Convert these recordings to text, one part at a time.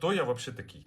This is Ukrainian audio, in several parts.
Хто я взагалі такий?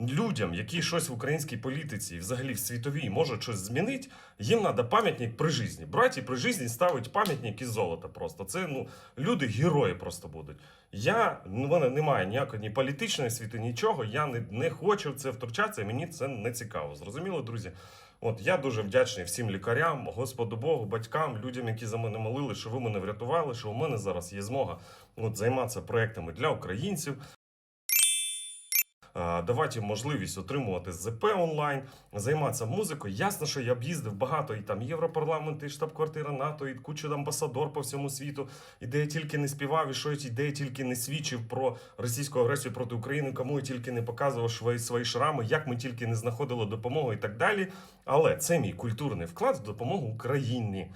людям, які щось в українській політиці взагалі в світовій можуть щось змінити, їм треба пам'ятник при житті. Браті при житті ставить пам'ятник із золота просто. Це ну, люди герої просто будуть. Я, ну, в мене немає ніякої ні політичної світи, нічого. Я не, не хочу в це втручатися, мені це не цікаво. Зрозуміло, друзі? От я дуже вдячний всім лікарям, Господу Богу, батькам, людям, які за мене молили, що ви мене врятували, що у мене зараз є змога от, займатися проектами для українців. Е, давати можливість отримувати ЗП онлайн, займатися музикою. Ясно, що я б їздив багато і там Європарламент, і штаб-квартира НАТО, і кучу амбасадор по всьому світу, і де я тільки не співав, і що я- де я тільки не свідчив про російську агресію проти України, кому я тільки не показував свої, свої шрами, як ми тільки не знаходили допомогу і так далі. Але це мій культурний вклад в допомогу Україні.